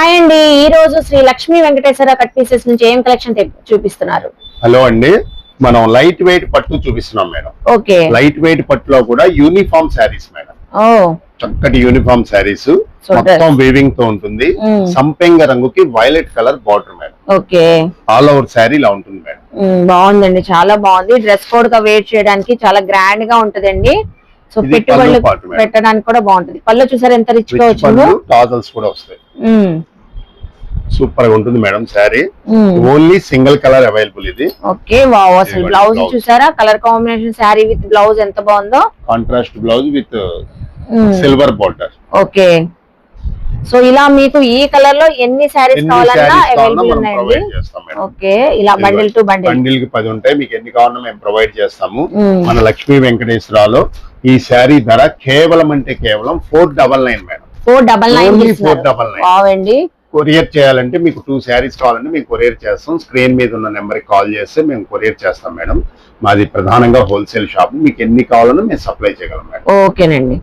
Hi అండి. ఈ రోజు శ్రీ లక్ష్మీ వెంకటేశ్వర కట్ పీసెస్ నుంచి ఏం కలెక్షన్ చూపిస్తున్నారు? హలో అండి. మనం లైట్ వెయిట్ పట్టు చూపిస్తున్నాం మేడం. ఓకే. లైట్ వెయిట్ పట్టులో కూడా యూనిఫామ్ శారీస్ మేడం. ఓ. చక్కటి యూనిఫామ్ శారీస్. మొత్తం వీవింగ్తో ఉంటుంది. Mm. సంపెంగ రంగుకి violet colour border madam. Okay. All over sari ఇలా ఉంటుంది మేడం. ఉమ్, బాగుందండి. చాలా బాగుంది. డ్రెస్ కోడ్గా వేర్ చేయడానికి చాలా గ్రాండ్గా ఉంటదండి. సో పెట్టుబడులు. పెట్టడానికి కూడా బాగుంటుంది. పళ్ళు చూసారు ఎంత రిచ్గా వచ్చిందో? టాజల్స్ కూడా వస్తాయి. ఉమ్, సూపర్గా ఉంటుంది madam sari. Um. Only single colour available ఇది. ఓకే వావ్ అసలు బ్లౌజ్. చూసారా? Colour combination sari with blouse ఎంత బాగుందో? Contrast blouse with silver border okay. So ఇలా మీకు ఈ కలర్లో ఎన్ని శారీస్ ఎన్ని కావాలన్నా అవైలబుల్ ఉన్నాయండి. ఓకే ఇలా బండిల్ టు బండిల్ బండిల్కి పది ఉంటాయి మీకు ఎన్ని కావాలన్నా మేము ప్రొవైడ్ చేస్తాము. మన లక్ష్మీ వెంకటేశ్వరలో ఈ శారీ ధర కేవలం అంటే కేవలం four double nine madam. Four double nine Only 499. బావండి కొరియర్ చేయాలంటే మీకు టూ శారీస్ కావాలంటే మీకు కొరియర్ చేస్తాం. స్క్రీన్ మీద ఉన్న నెంబర్కి కాల్ చేస్తే మేము కొరియర్ చేస్తాం మేడం. మాది ప్రధానంగా హోల్సేల్ షాప్. మీకు ఎన్ని కావాలన్నా మేము సప్లై చేయగలం మేడం. ఓకేనండి.